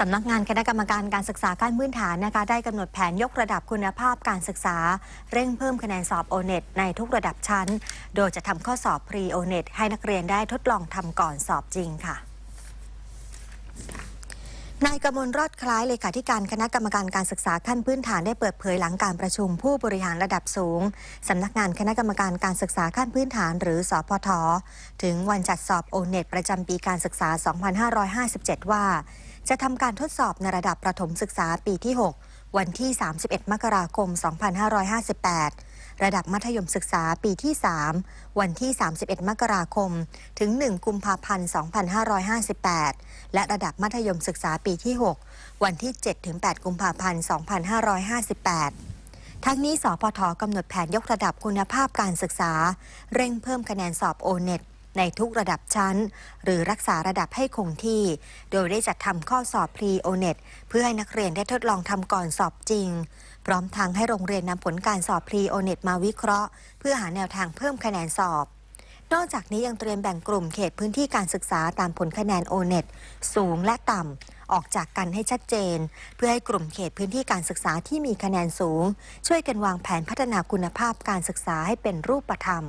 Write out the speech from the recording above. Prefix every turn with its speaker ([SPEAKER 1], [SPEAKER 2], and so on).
[SPEAKER 1] สำนักงานคณะกรรมการการศึกษาขั้นพื้นฐานนะคะได้กำหนดแผนยกระดับคุณภาพการศึกษา เร่งเพิ่มคะแนนสอบโอเน็ตในทุกระดับชั้น โดยจะทำข้อสอบพรีโอเน็ตให้นักเรียนได้ทดลองทำก่อนสอบจริงค่ะนายกมลรอดคล้ายเลขาธิการคณะกรรมการการศึกษาขั้นพื้นฐานได้เปิดเผยหลังการประชุมผู้บริหารระดับสูง สำนักงานคณะกรรมการการศึกษาขั้นพื้นฐานหรือสพท ถึงวันจัดสอบโอเน็ตประจำปีการศึกษา 2557 ว่า จะทำการทดสอบในระดับประถมศึกษาปีที่ 6 วันที่ 31 มกราคม 2558 ระดับมัธยมศึกษาปีที่ 3 วันที่ 31 มกราคม ถึง 1 กุมภาพันธ์ 2558 และระดับมัธยมศึกษาปีที่ 6 วันที่ 7-8 กุมภาพันธ์ 2558ทั้งนี้สพทกำหนดแผนยกระดับคุณภาพการศึกษา เร่งเพิ่มคะแนนสอบโอเน็ต ในทุกระดับชั้น หรือรักษาระดับให้คงที่ โดยได้จัดทำข้อสอบพรีโอเน็ตเพื่อให้นักเรียนได้ทดลองทำก่อนสอบจริง พร้อมทางให้โรงเรียนนำผลการสอบพรีโอเน็ตมาวิเคราะห์ เพื่อหาแนวทางเพิ่มคะแนนสอบนอกจากนี้ยังเตรียมแบ่งกลุ่มเขตพื้นที่การศึกษาตามผลคะแนนโอเน็ตสูงและต่ำ ออกจากกันให้ชัดเจน เพื่อให้กลุ่มเขตพื้นที่การศึกษาที่มีคะแนนสูง ช่วยกันวางแผนพัฒนาคุณภาพการศึกษาให้เป็นรูปธรรม